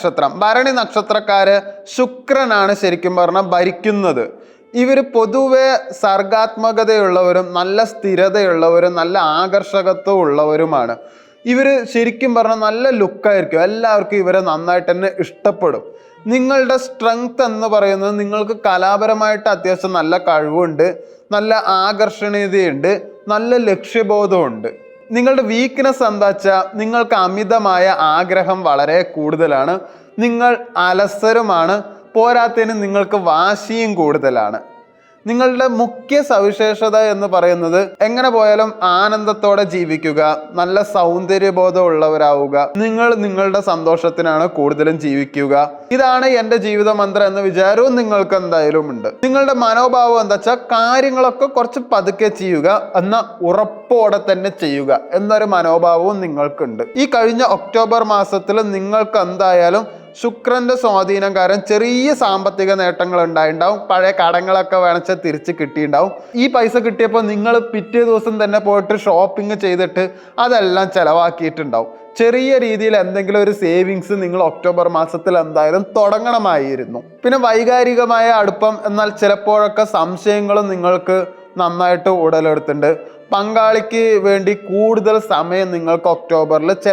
നക്ഷത്രം. ഭരണി നക്ഷത്രക്കാര് ശുക്രനാണ് ശരിക്കും പറഞ്ഞാൽ ഭരിക്കുന്നത്. ഇവർ പൊതുവെ സർഗാത്മകതയുള്ളവരും നല്ല സ്ഥിരതയുള്ളവരും നല്ല ആകർഷകത്വം ഉള്ളവരുമാണ് ഇവർ ശരിക്കും പറഞ്ഞാൽ നല്ല ലുക്കായിരിക്കും. എല്ലാവർക്കും ഇവരെ നന്നായിട്ട് തന്നെ ഇഷ്ടപ്പെടും. നിങ്ങളുടെ സ്ട്രെങ്ത് എന്ന് പറയുന്നത് നിങ്ങൾക്ക് കലാപരമായിട്ട് അത്യാവശ്യം നല്ല കഴിവുണ്ട് നല്ല ആകർഷണീയതയുണ്ട് നല്ല ലക്ഷ്യബോധമുണ്ട്. നിങ്ങളുടെ വീക്ക്നെസ് എന്താ വെച്ചാൽ നിങ്ങൾക്ക് അമിതമായ ആഗ്രഹം വളരെ കൂടുതലാണ്. നിങ്ങൾ അലസരുമാണ്. പോരാത്തതിന് നിങ്ങൾക്ക് വാശിയും കൂടുതലാണ്. നിങ്ങളുടെ മുഖ്യ സവിശേഷത എന്ന് പറയുന്നത് എങ്ങനെ പോയാലും ആനന്ദത്തോടെ ജീവിക്കുക നല്ല സൗന്ദര്യബോധം ഉള്ളവരാവുക നിങ്ങൾ നിങ്ങളുടെ സന്തോഷത്തിനാണ് കൂടുതലും ജീവിക്കുക. ഇതാണ് എന്റെ ജീവിത മന്ത്രം എന്ന വിചാരവും നിങ്ങൾക്ക് എന്തായാലും ഉണ്ട്. നിങ്ങളുടെ മനോഭാവം എന്താ വെച്ചാൽ കാര്യങ്ങളൊക്കെ കുറച്ച് പതുക്കെ ചെയ്യുക എന്ന ഉറപ്പോടെ തന്നെ ചെയ്യുക എന്നൊരു മനോഭാവവും നിങ്ങൾക്കുണ്ട്. ഈ കഴിഞ്ഞ ഒക്ടോബർ മാസത്തിൽ നിങ്ങൾക്ക് എന്തായാലും ശുക്രന്റെ സ്വാധീനം കാരണം ചെറിയ സാമ്പത്തിക നേട്ടങ്ങൾ ഉണ്ടായിണ്ടാവും. പഴയ കടങ്ങളൊക്കെ വേണച്ച തിരിച്ച് കിട്ടിയിട്ടുണ്ടാവും ഈ പൈസ കിട്ടിയപ്പോൾ നിങ്ങൾ പിറ്റേ ദിവസം തന്നെ പോയിട്ട് ഷോപ്പിംഗ് ചെയ്തിട്ട് അതെല്ലാം ചിലവാക്കിയിട്ടുണ്ടാവും. ചെറിയ രീതിയിൽ എന്തെങ്കിലും ഒരു സേവിങ്സ് നിങ്ങൾ ഒക്ടോബർ മാസത്തിൽ എന്തായാലും തുടങ്ങണമായിരുന്നു. പിന്നെ വൈകാരികമായ അടുപ്പം എന്നാൽ ചിലപ്പോഴൊക്കെ സംശയങ്ങളും നിങ്ങൾക്ക് നന്നായിട്ട് ഉടലെടുത്തിട്ടുണ്ട് പങ്കാളിക്ക് വേണ്ടി കൂടുതൽ സമയം നിങ്ങൾക്ക് ഒക്ടോബറിൽ ചില